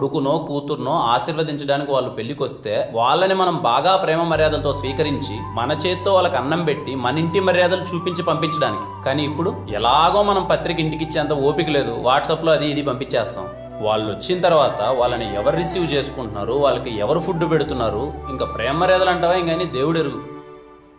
కొడుకునో కూతుర్నో ఆశీర్వదించడానికి వాళ్ళు పెళ్ళికొస్తే వాళ్ళని మనం బాగా ప్రేమ మర్యాదలతో స్వీకరించి మన చేత్తో వాళ్ళకి అన్నం పెట్టి మన ఇంటి మర్యాదలు చూపించి పంపించడానికి. కానీ ఇప్పుడు ఎలాగో మనం పత్రిక ఇంటికిచ్చేంత ఓపిక లేదు. వాట్సాప్లో అది ఇది పంపించేస్తాం. వాళ్ళు వచ్చిన తర్వాత వాళ్ళని ఎవరు రిసీవ్ చేసుకుంటున్నారు? వాళ్ళకి ఎవరు ఫుడ్ పెడుతున్నారు? ఇంకా ప్రేమ మర్యాదలు అంటావా? ఇంకా దేవుడెరుగు.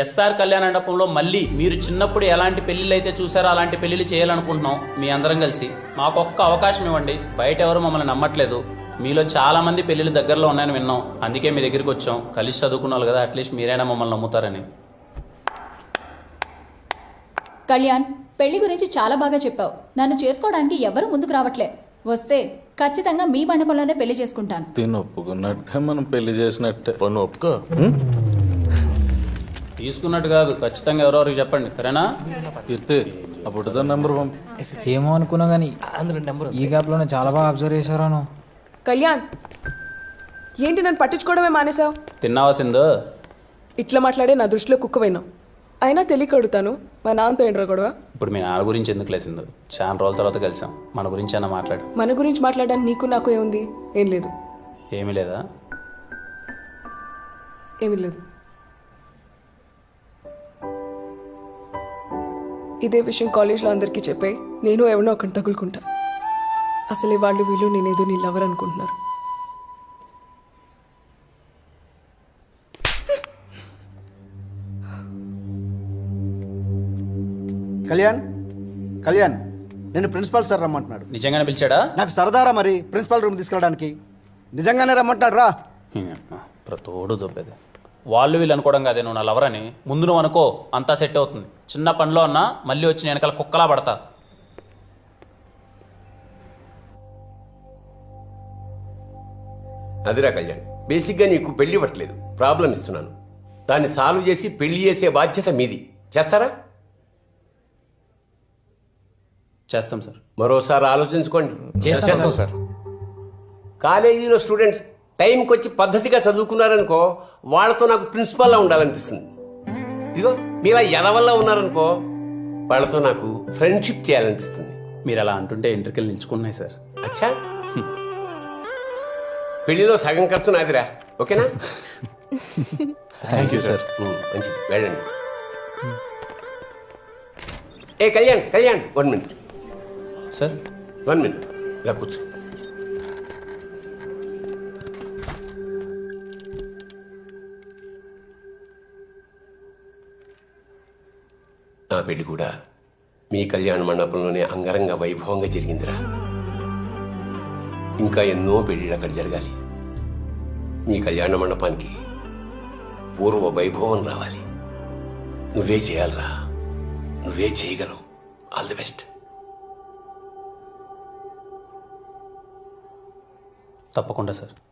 ఎస్ఆర్ కళ్యాణ మండపంలో మళ్ళీ మీరు చిన్నప్పుడు ఎలాంటి పెళ్ళిళ్ళు అయితే చూసారో అలాంటి పెళ్ళిళ్ళు చేయాలనుకుంటున్నాం మీ అందరం కలిసి. మాకు ఒక్క అవకాశం ఇవ్వండి. బయట ఎవరు మమ్మల్ని నమ్మట్లేదు. మీలో చాలా మంది పెళ్ళిళ్ళు దగ్గరలో ఉన్నాయని విన్నాం. అందుకే మీ దగ్గరికి వచ్చాం. కలిసి చదువుకున్న వాళ్ళు కదా అట్లీస్ట్ మీరైనా మమ్మల్ని నమ్ముతారని. కళ్యాణ్ పెళ్ళి గురించి చాలా బాగా చెప్పావు. నన్ను చేసుకోవడానికి ఎవరు ముందుకు రావట్లే. వస్తే ఖచ్చితంగా మీ మండపంలోనే పెళ్ళి చేసుకుంటాను. తిని ఒప్పుకున్నట్టే మనం పెళ్ళి చేసినట్టే. పన్ను ఒప్పుకో. తీసుకున్నట్టు కాదు. ఖచ్చితంగా ఎవరెవరికి చెప్పండి. సరేనా? ఇస్తే అప్పుడు నెంబర్ ఏమో అనుకున్నా కానీ ఈ గ్యాప్లోనే చాలా బాగా అబ్జర్వ్ చేశారా నువ్వు? కళ్యాణ్ ఏంటి నన్ను పట్టించుకోవడమే మానేశావు? తిన్నావా సింధు? ఇట్లా మాట్లాడే నా దృష్టిలో కుక్కవైనావు అయినా తెలియక అడుగుతాను మా నాన్నతో ఏంట్రా గొడవ? ఇప్పుడు మీ నాన్న గురించి ఎందుకు లేసిందో చాలా రోజుల తర్వాత కలిసాం. మన గురించి అయినా మాట్లాడు. మన గురించి మాట్లాడడానికి నీకు నాకు ఏముంది? ఏం లేదు. ఏమీ లేదా? ఏమీ లేదు. ఇదే విషయం కాలేజ్లో అందరికీ చెప్పాయి నేను ఎవరినో ఒకటి తగులుకుంటా. అసలే వాళ్ళు వీళ్ళు నేనేదో నీ లవర్ అనుకుంటున్నారు. కళ్యాణ్ కళ్యాణ్ నేను ప్రిన్సిపాల్ సార్ రమ్మంటున్నాడు. నిజంగానే పిలిచాడా? నాకు సరదారా మరి ప్రిన్సిపాల్ రూమ్ తీసుకెళ్ళడానికి? నిజంగానే రమ్మంటున్నాడు రా. ప్రతోడు దొబ్బేది. వాళ్ళు వీళ్ళు అనుకోవడం కాదే నువ్వు నా లవర్ అని. ముందు నువ్వు అనుకో అంతా సెట్ అవుతుంది. చిన్న పనిలో అన్నా మళ్ళీ వచ్చి నేను వెనకాల కుక్కలా పడతా. అదిరా కళ్యాణ్ బేసిక్గా నీకు పెళ్ళి ఇవ్వట్లేదు. ప్రాబ్లం ఇస్తున్నాను. దాన్ని సాల్వ్ చేసి పెళ్ళి చేసే బాధ్యత మీది. చేస్తారా? చేస్తాం సార్. మరోసారి ఆలోచించుకోండి. చేస్తాం సార్. కాలేజీలో స్టూడెంట్స్ టైంకి వచ్చి పద్ధతిగా చదువుకున్నారనుకో వాళ్ళతో నాకు ప్రిన్సిపాల్లా ఉండాలనిపిస్తుంది. ఇదిగో మీలా ఎదవల్లా ఉన్నారనుకో వాళ్ళతో నాకు ఫ్రెండ్షిప్ చేయాలనిపిస్తుంది. మీరు అలా అంటుంటే ఎంట్రికలు నిల్చుకున్నాయి సార్. అచ్చా? పెళ్ళిలో సగం ఖర్చు నాదిరా. ఓకేనా? థ్యాంక్ యూ సార్ మంచిది. వెళ్ళండి. ఏ Kalyan Kalyan one minute sir one minute ఇలా కూర్చో. పెళ్ళి కూడా మీ కళ్యాణ మండపంలోనే అంగరంగ వైభవంగా జరిగిందిరా. ఇంకా ఎన్నో పెళ్ళిళ్ళు అక్కడ జరగాలి. మీ కళ్యాణ మండపానికి పూర్వ వైభవం రావాలి. నువ్వే చేయాలిరా. నువ్వే చేయగలవు. ఆల్ ది బెస్ట్ తప్పకుండా సార్.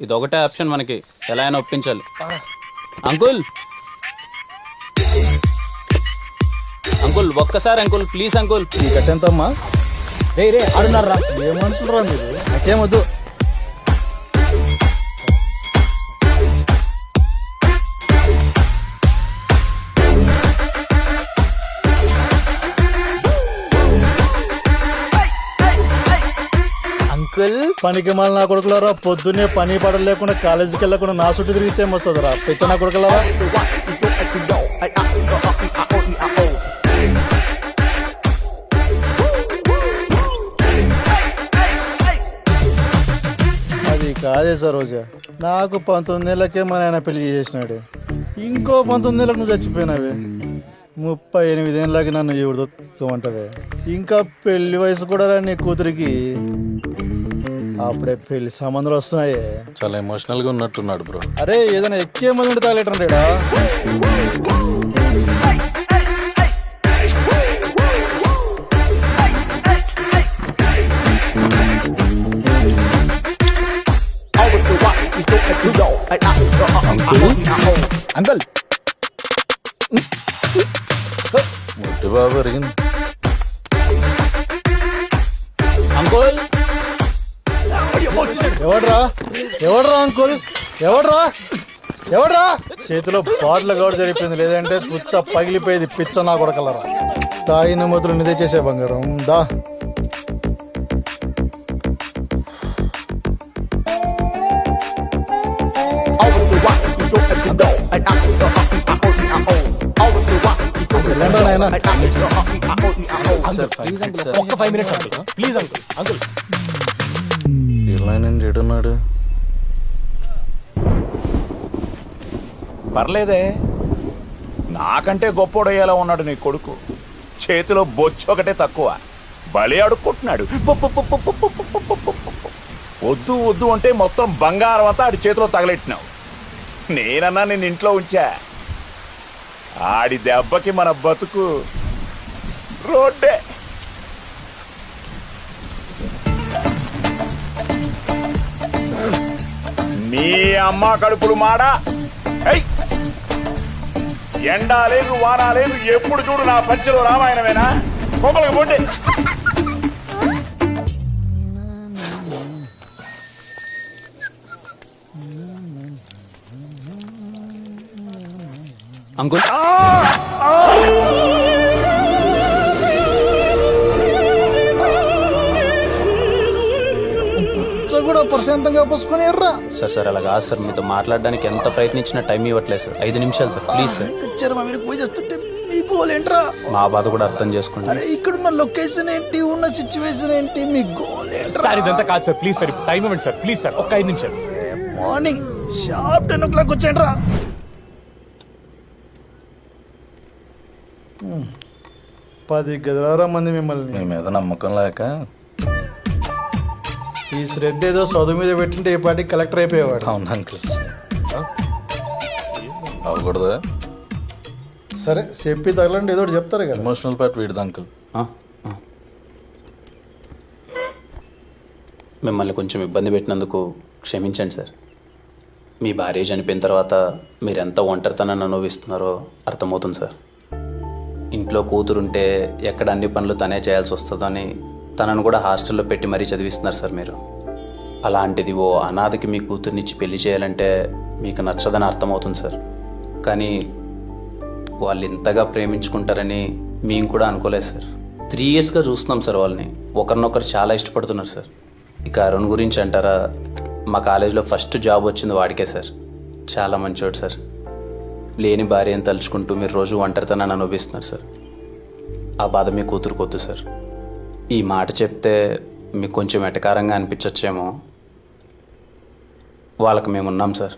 ఇది ఒకటే ఆప్షన్ మనకి. ఎలా అయినా ఒప్పించాలి. అంకుల్! అంకుల్ ఒక్కసారి అంకుల్ ప్లీజ్ అంకుల్. ఈ కట్టెంతమ్మా? రే రే ఆడున్నారా? ఏ మనుషులు రా మీరు? నాకేం పనికి మళ్ళీ నా కొడుకులారా పొద్దున్నే పని పడలు లేకుండా కాలేజీకి వెళ్ళకుండా నా చుట్టూ తిరిగితే వస్తుందిరా పిచ్చ నా కొడుకులారా? అది కాదే సరోజా. నాకు పంతొమ్మిది నెలలకే మా నాయన పెళ్ళి చేసినాడు ఇంకో పంతొమ్మిది నెలలకు నువ్వు చచ్చిపోయినావే. ముప్పై ఎనిమిది ఏళ్ళకి నన్ను ఎవరు దొక్కమంటావే? ఇంకా పెళ్ళి వయసు కూడా రా నీ కూతురికి. అప్పుడే పెళ్ళి సంబంధాలు వస్తున్నాయే. చాలా ఎమోషనల్గా ఉన్నట్టున్నాడు బ్రో. అరే ఏదైనా ఎక్కే మంది ఉంటే తాగలేటండేడా అంకుల్. బాబు అరిగింది ఎవడ్రా? ఎవడ్రా అంకుల్? ఎవడ్రా? ఎవడ్రా? చేతిలో బాటిల్ గౌడ జరిపోయింది లేదంటే పుచ్చ పగిలిపోయేది పిచ్చ నా కొడకలరా. తాగిన మొదలు నిదే చేసే బంగారం. దా. ఒక్క five minutes uncle. Please uncle uncle ఏడున్నాడు పర్లేదే నాకంటే గొప్పోడయ్యేలా ఉన్నాడు నీ కొడుకు చేతిలో బొచ్చు ఒకటే తక్కువ బలి అడుక్కుంటున్నాడు వద్దు వద్దు అంటే మొత్తం బంగారం అంతా ఆడి చేతిలో తగలెట్టినావు నేనన్నా నేను ఇంట్లో ఉంచా ఆడి దెబ్బకి మన బతుకు రోడ్డే అమ్మ కడుపులు మాడా! ఎండా లేదు వానా లేదు ఎప్పుడు చూడు నా పంచలో రామాయణమేనా? కొమ్మలకి పోండి. అంకుల్. కూడా ప్రశాంతంగా పోసుకొని ఎర్రా. సార్ సార్ అలా కాదు సార్. మీతో మాట్లాడడానికి ఎంత ప్రయత్నించినా టైం ఇవ్వట్లేదు సార్. ఐదు నిమిషాలు సార్ ప్లీజ్ సార్. ఇక్కడ మా మీరు పూజ చేస్తుంటే మీ గోల్ ఏంట్రా? మా బాధ కూడా అర్థం చేసుకోండి. అరే ఇక్కడున్న లొకేషన్ ఏంటి? ఉన్న సిచ్యువేషన్ ఏంటి? మీ గోల్ ఏంట్రా? సార్ ఇదంతా కాదు సార్. ప్లీజ్ సార్ టైం ఇవ్వండి సార్. ప్లీజ్ సార్ ఒక్క ఐదు నిమిషాలు. Morning sharp ten o'clock వచ్చేయండిరా. పది గదిలారా మంది మిమ్మల్ని. మీ మీద నమ్మకం లేక ఈ శ్రద్ధ ఏదో చదువు మీద పెట్టింటే ఈ పాటికి కలెక్టర్ అయిపోయేవాడు. అవును అంకుల్. అవ్వకూడదా? సరే చెప్పి తగలండి ఏదో ఒకటి చెప్తారు కదా. ఎమోషనల్ పార్ట్ వీడిది అంకుల్. మిమ్మల్ని కొంచెం ఇబ్బంది పెట్టినందుకు క్షమించండి సార్. మీ భార్య చనిపోయిన తర్వాత మీరు ఎంత ఒంటరితనాన్ని అనుభవిస్తున్నారో అర్థమవుతుంది సార్. ఇంట్లో కూతురుంటే ఎక్కడ అన్ని పనులు తనే చేయాల్సి వస్తుందని తనను కూడా హాస్టల్లో పెట్టి మరీ చదివిస్తున్నారు సార్ మీరు. అలాంటిది ఓ అనాథకి మీ కూతుర్నిచ్చి పెళ్ళి చేయాలంటే మీకు నచ్చదని అర్థమవుతుంది సార్. కానీ వాళ్ళు ఇంతగా ప్రేమించుకుంటారని మేము కూడా అనుకోలేదు సార్. త్రీ ఇయర్స్గా చూస్తున్నాం సార్ వాళ్ళని. ఒకరినొకరు చాలా ఇష్టపడుతున్నారు సార్. ఇక అరుణ్ గురించి అంటారా? మా కాలేజీలో ఫస్ట్ జాబ్ వచ్చింది వాడికే సార్. చాలా మంచివాడు సార్. లేని భార్యను తలుచుకుంటూ మీరు రోజు ఒంటరితనాన్ని అనుభవిస్తున్నారు సార్. ఆ బాధ మీ కూతురుకొద్దు సార్. ఈ మాట చెప్తే మీకు కొంచెం ఎటకారంగా అనిపించచ్చేమో. వాళ్ళకి మేము ఉన్నాం సార్.